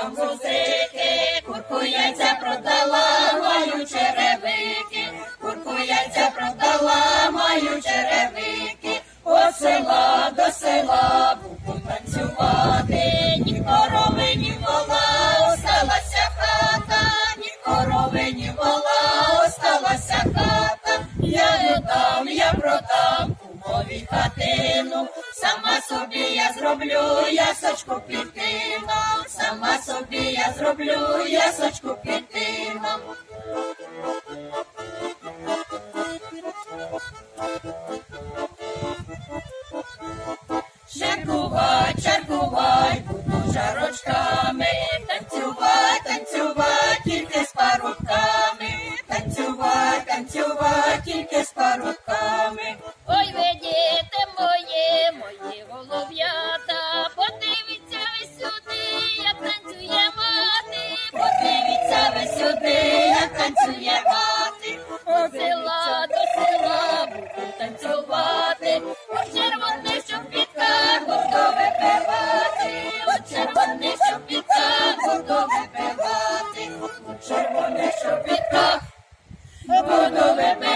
там музики, курку яйця продала, маю черевики, курку яйця продала, маю черевики, от села до села буду танцювати, ні корови, ні вола, осталася хата, ні корови, ні вола, осталася хата, я не дам, я продам кумові сама собі я зроблю ясочку під пітину, сама собі я зроблю ясочку пітину. Чаркувай, чаркувай, буду жарочками, танцювай, танцювай, тільки з парубками, танцювай, танцювай, тільки з парубками. танцювати, От села до села буду танцювати, у червоний, щоб під танго до випивати, От червоний, щоб під до випивати, От червоний, щоб під буду випивати.